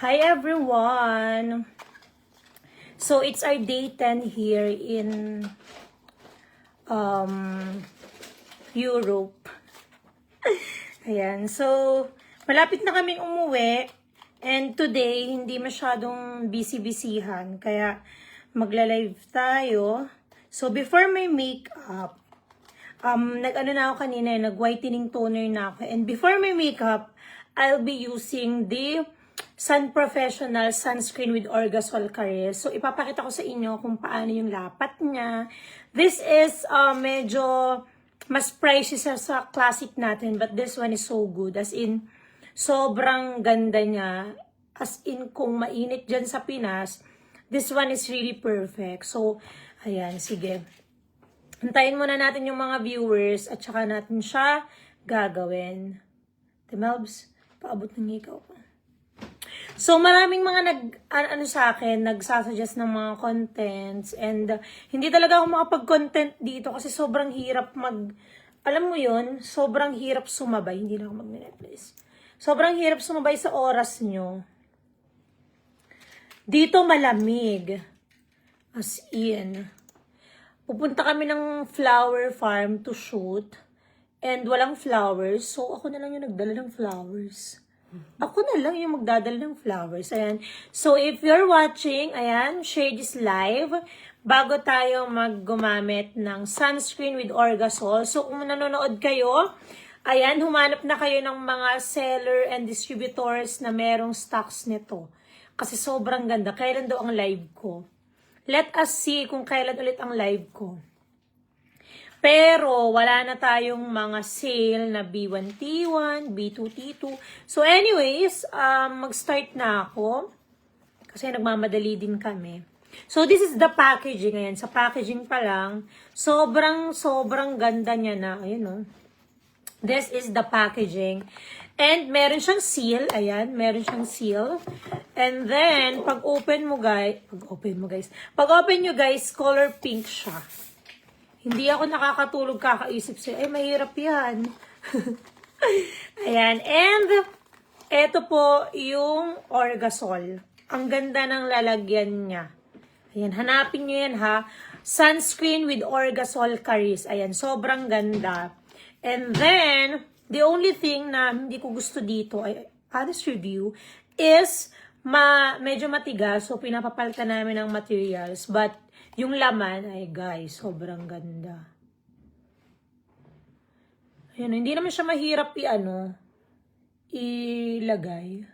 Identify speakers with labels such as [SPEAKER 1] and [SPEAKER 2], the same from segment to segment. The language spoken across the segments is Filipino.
[SPEAKER 1] Hi everyone! So it's our day 10 here in um, Europe. Ayan, so malapit na kaming umuwi and today hindi masyadong busy-busyhan kaya magla-live tayo. So before my makeup, um, nag-ano na ako kanina, nag-whitening toner na ako. And before my makeup, I'll be using the Sun Professional Sunscreen with Orgasol Care. So, ipapakita ko sa inyo kung paano yung lapat niya. This is uh, medyo mas pricey sa, sa classic natin, but this one is so good. As in, sobrang ganda niya. As in, kung mainit dyan sa Pinas, this one is really perfect. So, ayan, sige. Hintayin muna natin yung mga viewers at saka natin siya gagawin. Timelbs, paabot ng ikaw ko. So, maraming mga nag, ano, ano sa akin, nagsasuggest ng mga contents and uh, hindi talaga ako makapag-content dito kasi sobrang hirap mag, alam mo yun, sobrang hirap sumabay. Hindi na ako mag-replace. Sobrang hirap sumabay sa oras nyo. Dito malamig. As in, pupunta kami ng flower farm to shoot and walang flowers. So, ako na lang yung nagdala ng flowers. Ako na lang yung magdadala ng flowers. Ayan. So, if you're watching, ayan, share this live bago tayo maggumamit ng sunscreen with Orgasol. So, kung nanonood kayo, ayan, humanap na kayo ng mga seller and distributors na merong stocks nito. Kasi sobrang ganda. Kailan daw ang live ko? Let us see kung kailan ulit ang live ko. Pero, wala na tayong mga sale na B1T1, B2T2. So, anyways, um, mag-start na ako. Kasi nagmamadali din kami. So, this is the packaging. Ayan, sa packaging pa lang, sobrang, sobrang ganda niya na. Ayun, no? This is the packaging. And meron siyang seal. Ayan, meron siyang seal. And then, pag open mo guys, pag open mo guys, pag open nyo guys, color pink siya. Hindi ako nakakatulog kakaisip siya, ay mahirap yan. Ayan, and eto po yung Orgasol. Ang ganda ng lalagyan niya. Ayan, hanapin nyo yan ha. Sunscreen with Orgasol Caris. Ayan, sobrang ganda. And then, the only thing na hindi ko gusto dito, ay honest review, is ma medyo matigas. So, pinapapalitan namin ng materials. But, yung laman, ay guys, sobrang ganda. Ayan, hindi naman siya mahirap i-ano, ilagay.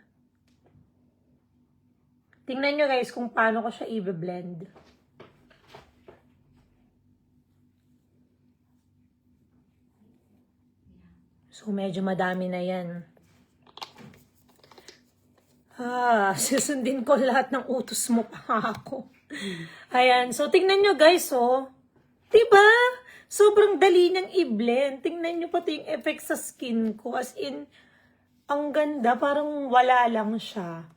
[SPEAKER 1] Tingnan nyo guys kung paano ko siya i-blend. So, medyo madami na yan. Ah, susundin ko lahat ng utos mo pa ako. Ayan, so tingnan nyo guys, oh. Diba? Sobrang dali niyang i-blend. Tingnan nyo pati yung effect sa skin ko. As in, ang ganda, parang wala lang siya.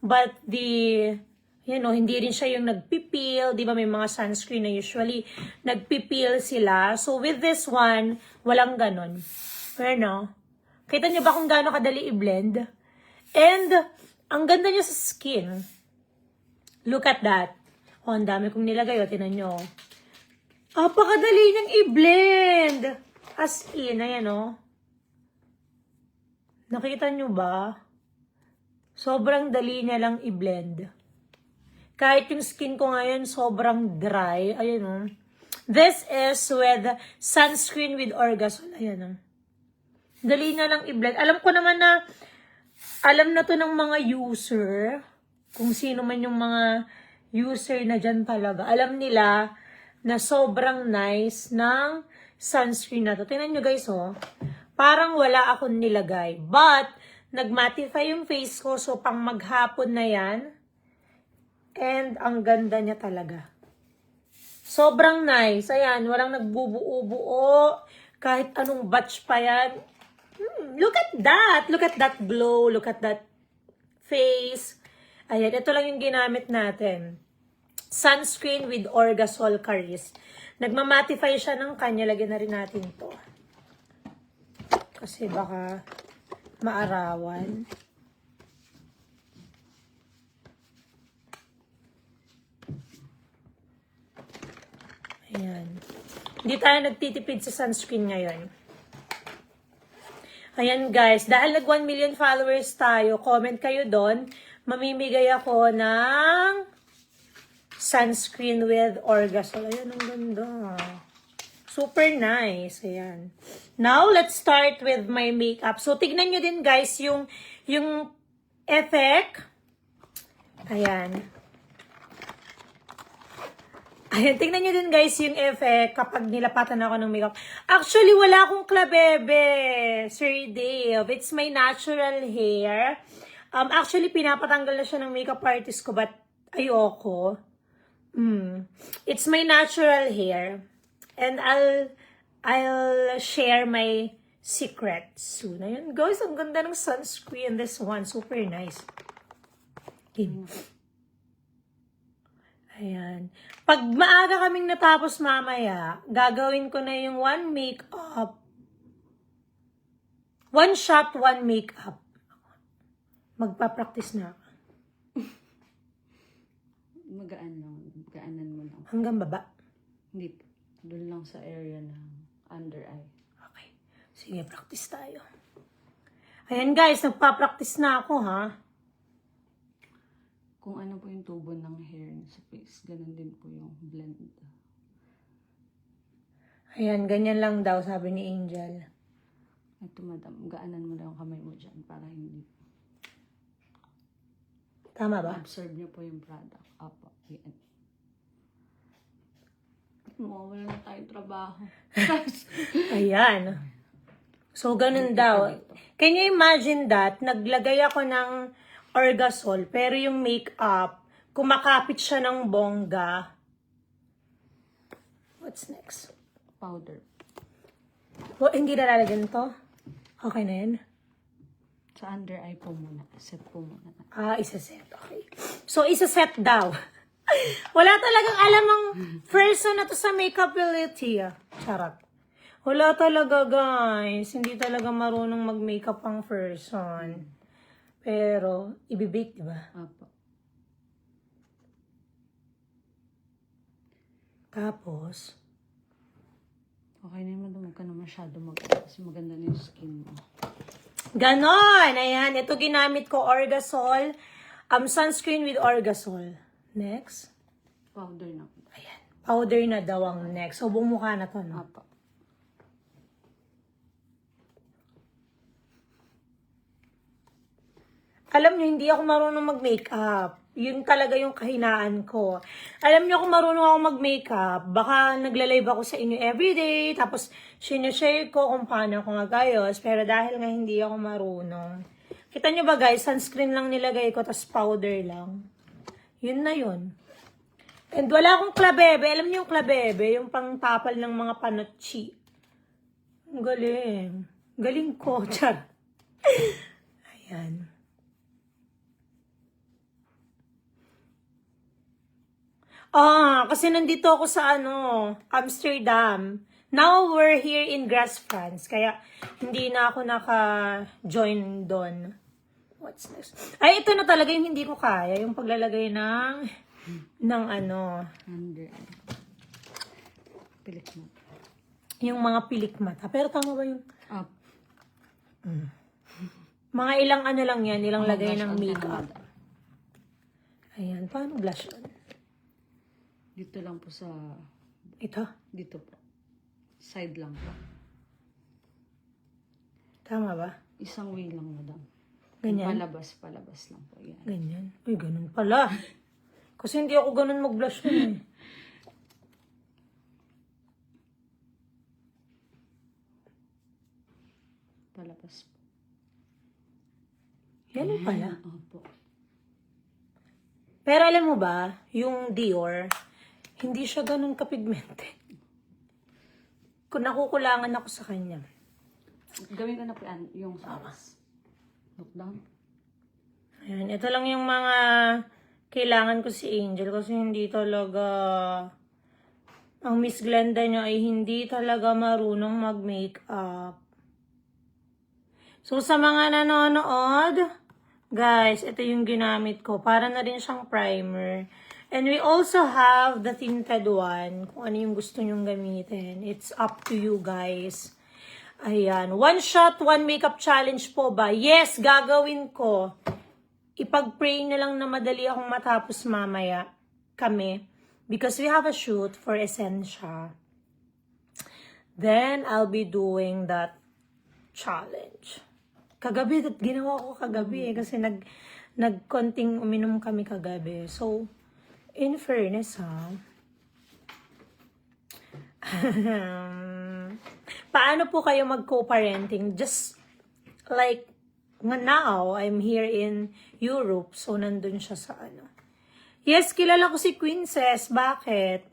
[SPEAKER 1] But the, you know, hindi rin siya yung nagpipil. Di ba may mga sunscreen na usually nagpipil sila. So with this one, walang ganon. Pero no, kita nyo ba kung gaano kadali i-blend? And, ang ganda niya sa skin. Look at that. Oh, ang dami kong nilagay. O, tinan nyo. Apakadali niyang i-blend. As in, ayan o. Nakita nyo ba? Sobrang dali niya lang i-blend. Kahit yung skin ko ngayon sobrang dry. Ayan o. This is with sunscreen with Orgasol. Ayan o. Dali na lang i-blend. Alam ko naman na alam na to ng mga user. Kung sino man yung mga user na dyan talaga. Alam nila na sobrang nice ng sunscreen na to. Tingnan nyo guys, oh. Parang wala akong nilagay. But, nagmatify yung face ko. So, pang maghapon na yan. And, ang ganda niya talaga. Sobrang nice. Ayan, walang nagbubuo-buo. Kahit anong batch pa yan. Hmm, look at that. Look at that glow. Look at that face. Ayan, ito lang yung ginamit natin sunscreen with Orgasol Caris. Nagmamatify siya ng kanya. Lagyan na rin natin to. Kasi baka maarawan. Ayan. Hindi tayo nagtitipid sa sunscreen ngayon. Ayan guys, dahil nag 1 million followers tayo, comment kayo doon. Mamimigay ako ng sunscreen with Orgasol. Ayan, ang ganda. Super nice. Ayan. Now, let's start with my makeup. So, tignan nyo din guys yung, yung effect. Ayan. Ayan, tingnan nyo din guys yung effect kapag nilapatan ako ng makeup. Actually, wala akong klabebe, Sir Dave. It's my natural hair. Um, actually, pinapatanggal na siya ng makeup artist ko, but ayoko. Mm. It's my natural hair. And I'll, I'll share my secrets soon. Ayun, guys, ang ganda ng sunscreen. This one, super nice. Okay. Ayan. Pag maaga kaming natapos mamaya, gagawin ko na yung one makeup. One shot, one makeup. Magpa-practice na ako.
[SPEAKER 2] Magaan Magaanan mo lang.
[SPEAKER 1] Hanggang baba.
[SPEAKER 2] Hindi po. Doon lang sa area ng under eye.
[SPEAKER 1] Okay. Sige, practice tayo. Ayan guys, nagpa-practice na ako ha.
[SPEAKER 2] Kung ano po yung tubo ng hair sa face, ganun din po yung blend.
[SPEAKER 1] Ayan, ganyan lang daw, sabi ni Angel.
[SPEAKER 2] Ito madam, gaanan mo lang ang kamay mo dyan para hindi
[SPEAKER 1] Tama ba?
[SPEAKER 2] absorb niyo po yung product. Apo, yan. Mawawala na tayong trabaho.
[SPEAKER 1] Ayan. So, ganun daw. Can you imagine that? Naglagay ako ng Orgasol, pero yung makeup, kumakapit siya ng bongga. What's next?
[SPEAKER 2] Powder.
[SPEAKER 1] Oh, hindi na lalagyan to? Okay na yan?
[SPEAKER 2] Sa under eye po muna. Set po muna.
[SPEAKER 1] Ah, isa-set. Okay. So, isa-set daw. Wala talagang alam ang person na to sa makeup ability. Charot. Wala talaga, guys. Hindi talaga marunong mag-makeup ang person. Pero, ibibake, di ba?
[SPEAKER 2] Apo.
[SPEAKER 1] Tapos,
[SPEAKER 2] Okay na naman, huwag ka na masyado mag kasi maganda na yung skin mo.
[SPEAKER 1] ganon! Ayan, ito ginamit ko, Orgasol. Um, sunscreen with Orgasol. Next.
[SPEAKER 2] Powder na.
[SPEAKER 1] Ayan. Powder na daw ang next. So, bumukha na to, no?
[SPEAKER 2] Apo.
[SPEAKER 1] Alam niyo, hindi ako marunong mag-makeup. Yun talaga yung kahinaan ko. Alam niyo, kung marunong ako mag-makeup, baka nagla-live ako sa inyo everyday, tapos sinishare ko kung paano ako magayos, pero dahil nga hindi ako marunong. Kita niyo ba guys, sunscreen lang nilagay ko, tapos powder lang. Yun na yun. And wala akong klabebe. Alam niyo yung klabebe, yung pangtapal ng mga panotchi. Ang galing. Galing ko, char. Ayan. Ah, kasi nandito ako sa ano, Amsterdam. Now we're here in Grasse, France. Kaya hindi na ako naka-join doon. What's next? Ay, ito na talaga yung hindi ko kaya. Yung paglalagay ng, ng ano,
[SPEAKER 2] Under. Pilik mo.
[SPEAKER 1] yung mga pilik mata. Pero tama ba yung,
[SPEAKER 2] Up.
[SPEAKER 1] mga ilang ano lang yan, ilang lagay
[SPEAKER 2] Blush
[SPEAKER 1] ng makeup. Ayan, paano blush on?
[SPEAKER 2] Dito lang po sa...
[SPEAKER 1] Ito,
[SPEAKER 2] Dito po. Side lang po.
[SPEAKER 1] tama ba?
[SPEAKER 2] Isang way lang, madam.
[SPEAKER 1] Ganyan?
[SPEAKER 2] Palabas, palabas lang po. Yan.
[SPEAKER 1] Ganyan. Uy, ganun pala. Kasi hindi ako ganun mag-blush nun eh.
[SPEAKER 2] Palabas po.
[SPEAKER 1] Ganun pala.
[SPEAKER 2] Opo.
[SPEAKER 1] Pero alam mo ba, yung Dior, hindi siya ganun kapigmented. Kung nakukulangan ako sa kanya.
[SPEAKER 2] Gawin ko na po yan, yung size. Look down.
[SPEAKER 1] Ayan, ito lang yung mga kailangan ko si Angel kasi hindi talaga ang Miss Glenda niya ay hindi talaga marunong mag-makeup. So, sa mga nanonood, guys, ito yung ginamit ko. Para na rin siyang primer. And we also have the tinted one. Kung ano yung gusto nyong gamitin. It's up to you guys. Ayan. One shot, one makeup challenge po ba? Yes, gagawin ko. Ipag-pray na lang na madali akong matapos mamaya kami. Because we have a shoot for Essentia. Then, I'll be doing that challenge. Kagabi, that ginawa ko kagabi eh, kasi nag, nagkonting uminom kami kagabi. So, in fairness ha, paano po kayo mag-co-parenting? Just like now, I'm here in Europe, so nandun siya sa ano. Yes, kilala ko si Quinces. Bakit?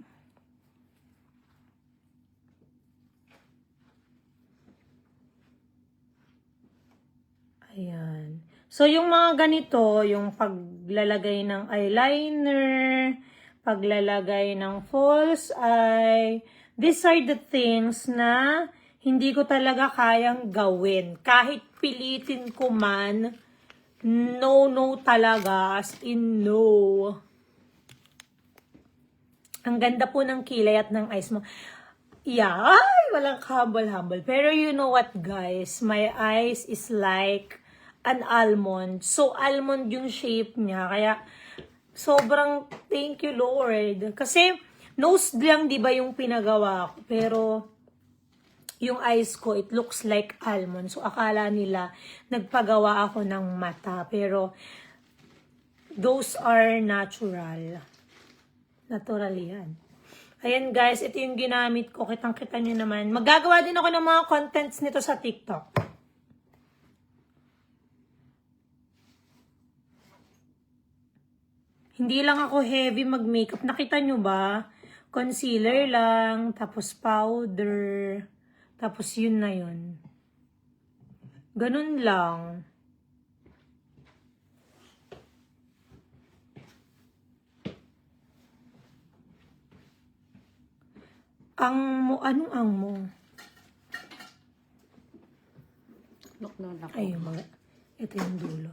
[SPEAKER 1] Ayan. So, yung mga ganito, yung paglalagay ng eyeliner, paglalagay ng false eye, these are the things na hindi ko talaga kayang gawin. Kahit pilitin ko man, no, no talaga, as in no. Ang ganda po ng kilay at ng eyes mo. Yeah, ay, walang humble-humble. Pero you know what, guys? My eyes is like an almond. So, almond yung shape niya. Kaya, sobrang thank you, Lord. Kasi, nose lang, di ba, yung pinagawa ko. Pero, yung eyes ko, it looks like almond. So, akala nila, nagpagawa ako ng mata. Pero, those are natural. Natural yan. Ayan guys, ito yung ginamit ko. Kitang-kita nyo naman. Magagawa din ako ng mga contents nito sa TikTok. Hindi lang ako heavy mag-makeup. Nakita nyo ba? Concealer lang, tapos powder, tapos yun na yun. Ganun lang. Ang mo, anong ang mo?
[SPEAKER 2] Look na ako.
[SPEAKER 1] Ay, yung mga, ito yung dulo.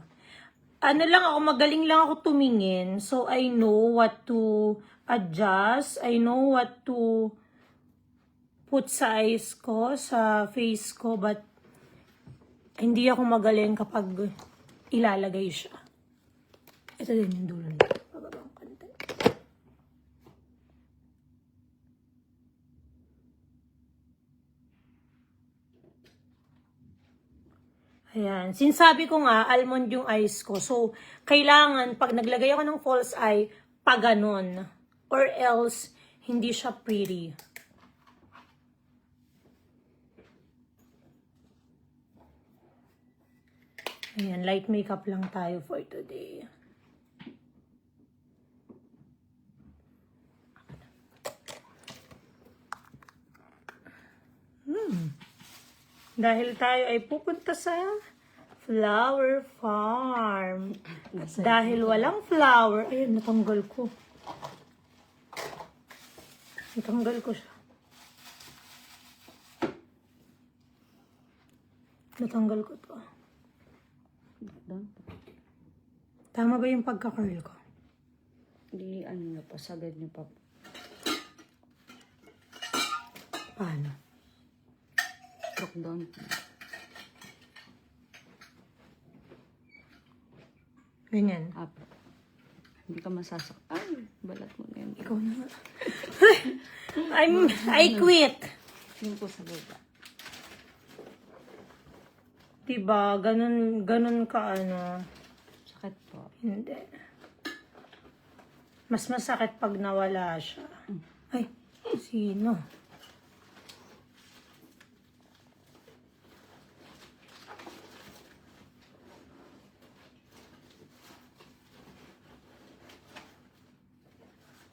[SPEAKER 1] Ano lang ako, magaling lang ako tumingin. So, I know what to adjust. I know what to put sa eyes ko, sa face ko. But, hindi ako magaling kapag ilalagay siya. Ito din yung dulo nito. Pababang konti. Ayan. Sinsabi ko nga, almond yung eyes ko. So, kailangan, pag naglagay ako ng false eye, pa ganon. Or else, hindi siya pretty. Ayan, light makeup lang tayo for today. Dahil tayo ay pupunta sa flower farm. Dahil walang flower, ayun, natanggal ko. Natanggal ko siya. Natanggal ko to. Tama ba yung pagka-curl ko?
[SPEAKER 2] Hindi, ano na pa, sagad niyo pa.
[SPEAKER 1] Paano?
[SPEAKER 2] Look down.
[SPEAKER 1] Ganyan.
[SPEAKER 2] Up. Hindi ka masasak. Ay, balat mo na yun.
[SPEAKER 1] Ikaw na. I'm, I quit.
[SPEAKER 2] Yung po sa baba.
[SPEAKER 1] Diba? Ganun, ganun ka ano.
[SPEAKER 2] Sakit po.
[SPEAKER 1] Hindi. Mas masakit pag nawala siya. Ay, sino?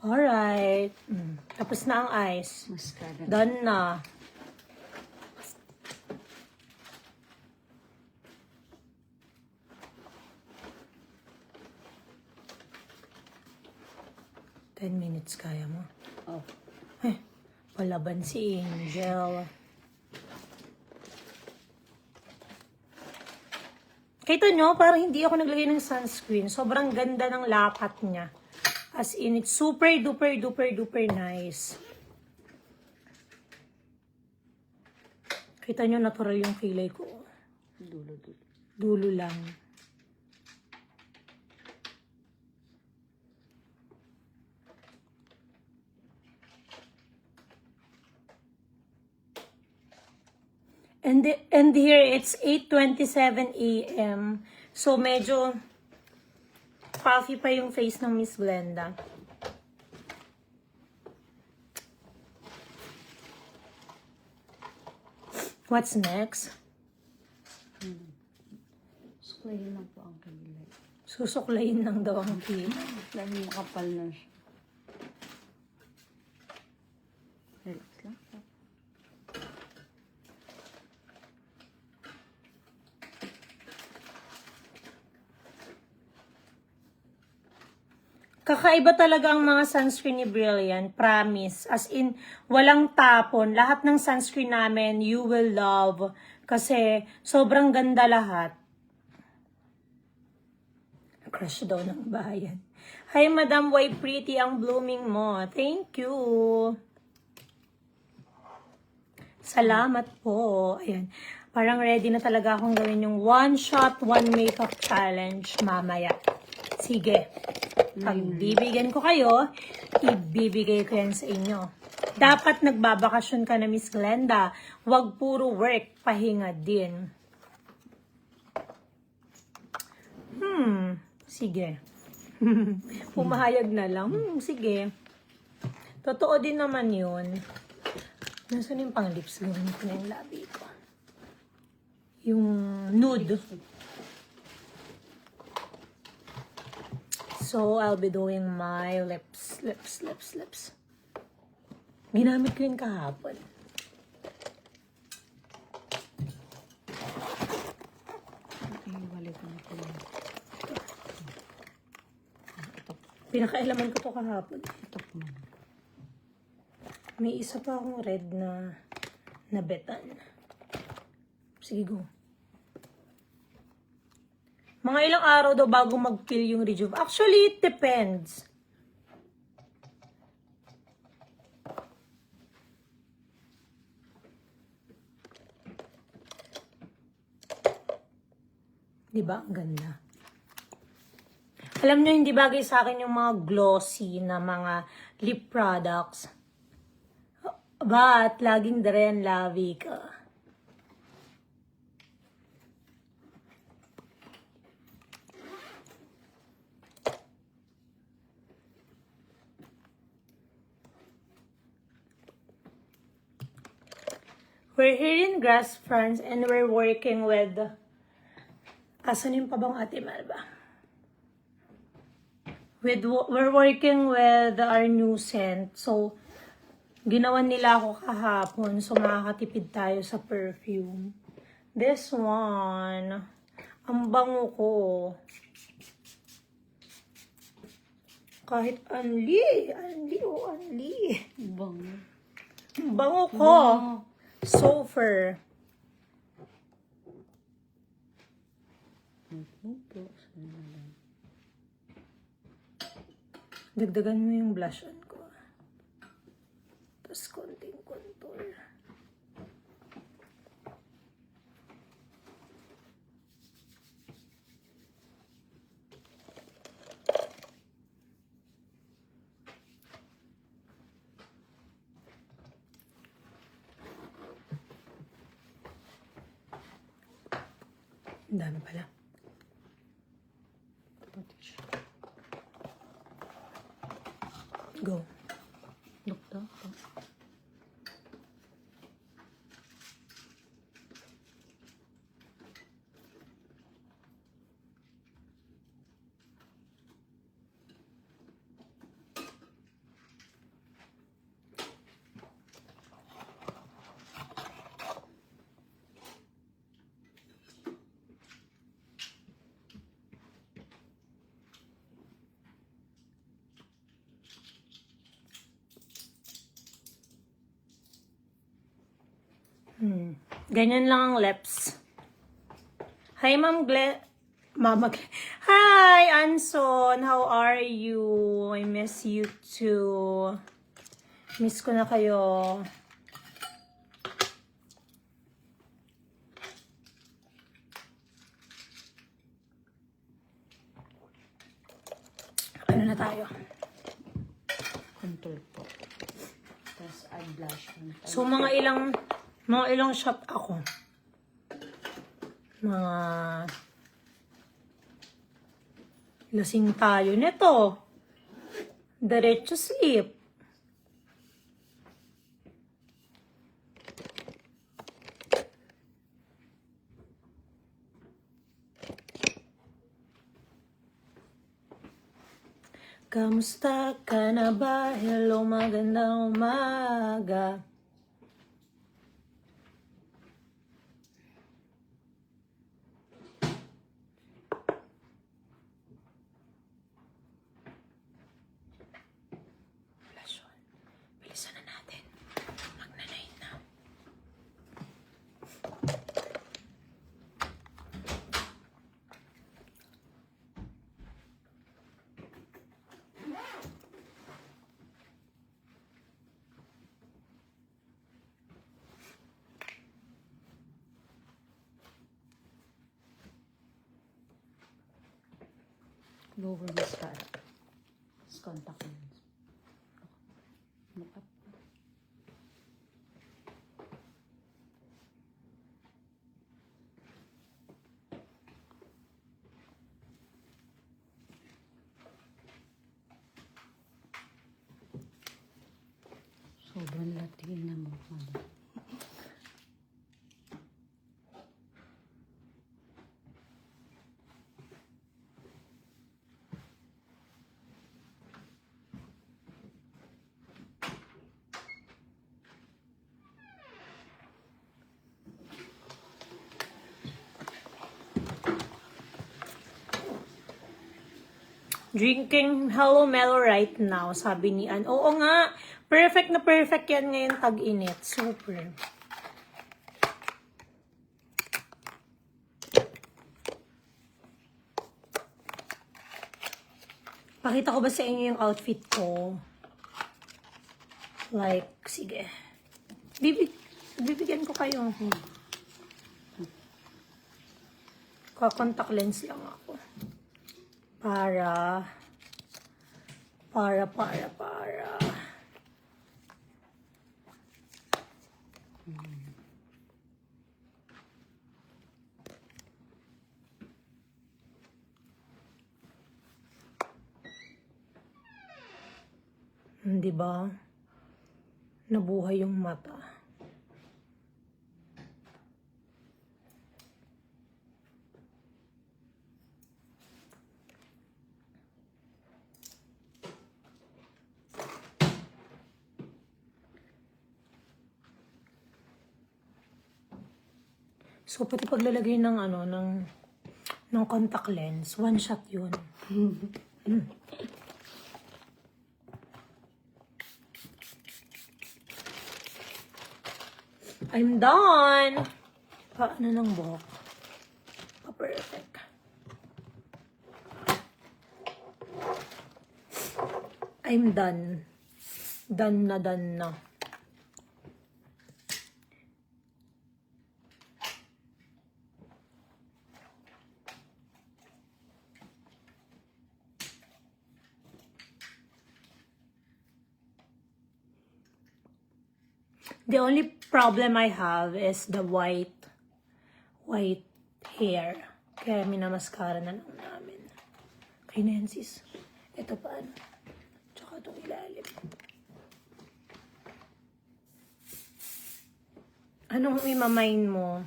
[SPEAKER 1] Alright. Mm. Tapos na ang ice.
[SPEAKER 2] Mascara.
[SPEAKER 1] Done na. Ten minutes kaya mo.
[SPEAKER 2] Oh.
[SPEAKER 1] Eh, palaban si Angel. Kita nyo, parang hindi ako naglagay ng sunscreen. Sobrang ganda ng lapat niya. As in, it's super duper duper duper nice. Kita nyo, natural yung kilay ko.
[SPEAKER 2] Dulo, dulo.
[SPEAKER 1] Dulo lang. And, the- and here, it's 8.27 a.m. So, medyo puffy pa yung face ng Miss Glenda. What's next?
[SPEAKER 2] Suklayin lang po ang kilay.
[SPEAKER 1] Susuklayin lang daw ang kilay.
[SPEAKER 2] Dahil makapal na siya. Relax lang.
[SPEAKER 1] Kakaiba talaga ang mga sunscreen ni Brilliant, promise. As in, walang tapon. Lahat ng sunscreen namin, you will love. Kasi, sobrang ganda lahat. Crush daw ng bayan. Hi, Madam, why pretty ang blooming mo? Thank you. Salamat po. Ayan. Parang ready na talaga akong gawin yung one shot, one makeup challenge mamaya. Sige. Pag bibigyan ko kayo, ibibigay ko yan sa inyo. Dapat nagbabakasyon ka na, Miss Glenda. Huwag puro work, pahinga din. Hmm, sige. Pumahayag na lang. Hmm, sige. Totoo din naman yun. Nasaan yung pang lips? Gawin ko na yung labi ko. Yung nude. So, I'll be doing my lips, lips, lips, lips. Ginamit ko yun kahapon.
[SPEAKER 2] Na.
[SPEAKER 1] Pinakailaman ko to kahapon.
[SPEAKER 2] Ito po.
[SPEAKER 1] May isa pa akong red na nabetan. Sige, go. Mga ilang araw daw bago mag-fill yung rejuve. Actually, it depends. Di ba? Ang ganda. Alam nyo, hindi bagay sa akin yung mga glossy na mga lip products. But, laging Daren Lavi ka. We're here in Grass France and we're working with... Asan yung pabang ate Malba? With, we're working with our new scent. So, Ginawan nila ako kahapon, so makakatipid tayo sa perfume. This one, ang bango ko. Kahit anli, anli o anli.
[SPEAKER 2] Bang.
[SPEAKER 1] Ang bango ko. So
[SPEAKER 2] lang.
[SPEAKER 1] Dagdagan mo yung blush on ko. Tapos konting contour. Ang dami pala.
[SPEAKER 2] Pati siya.
[SPEAKER 1] Go.
[SPEAKER 2] Dokta.
[SPEAKER 1] Hmm. Ganyan lang ang lips. Hi, Ma'am Gle... Mama Gle... Hi, Ann Hanson, how are you? I miss you too. Miss ko na kayo. Ano na tayo?
[SPEAKER 2] Contour po. Tapos eye blush.
[SPEAKER 1] So, mga ilang, mga ilang shot ako. Mga, lasing tayo nito. Diretso sleep. Kamusta ka na ba? Hello, magandang umaga. Lasyon. Bilisan na natin. Magnanay na.
[SPEAKER 2] Lower mascara. Tapos contact lens. Makeup. Sobrang lating na mo. Mama.
[SPEAKER 1] Drinking Hello Mellow right now, sabi ni Ann. Oo nga, perfect na perfect yan ngayon tag-init. Super. Pakita ko ba sa inyo yung outfit ko? Like, sige. Bibig, bibigyan ko kayo. Kakontact lens lang ako para para para para Di ba? Nabuhay yung mata. So, pati paglalagay ng ano, ng, ng contact lens, one shot yun. Mm. I'm done! Paano ng buhok? Pa-perfect. I'm done. Done na, done na. The only problem I have is the white white hair. Kaya minamaskara na lang namin. Kay Nancy's. Ito pa ano. Tsaka itong ilalim. Anong imamain mo?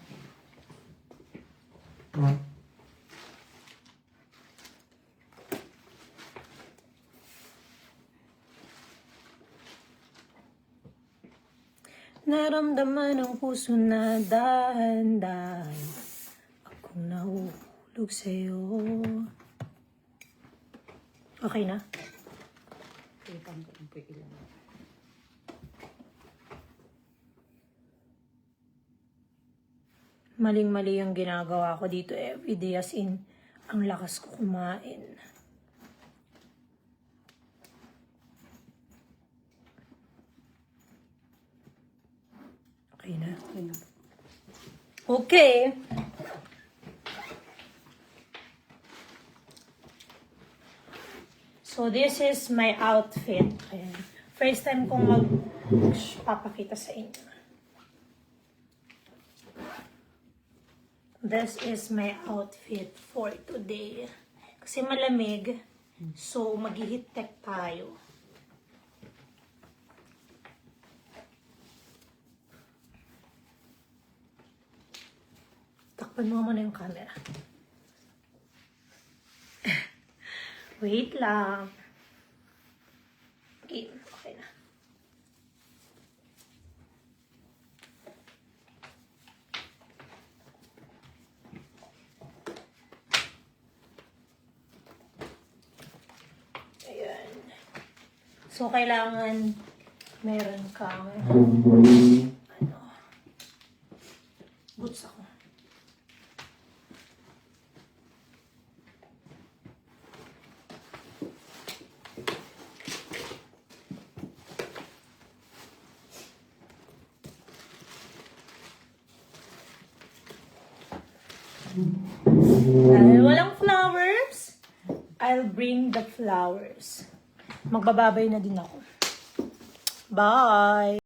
[SPEAKER 1] Naramdaman ng puso na dahan-dahan Akong nahuhulog sa'yo Okay na? Maling-mali yung ginagawa ko dito everyday as in ang lakas ko kumain.
[SPEAKER 2] Okay na.
[SPEAKER 1] Okay. So, this is my outfit. Ayan. First time kong magpapakita sa inyo. This is my outfit for today. Kasi malamig. So, mag-heat tech tayo. Takpan mo muna yung camera. Wait lang. Okay, okay na. Ayan. So, kailangan meron kang ano, boots ako. Dahil walang flowers, I'll bring the flowers. Magbababay na din ako. Bye!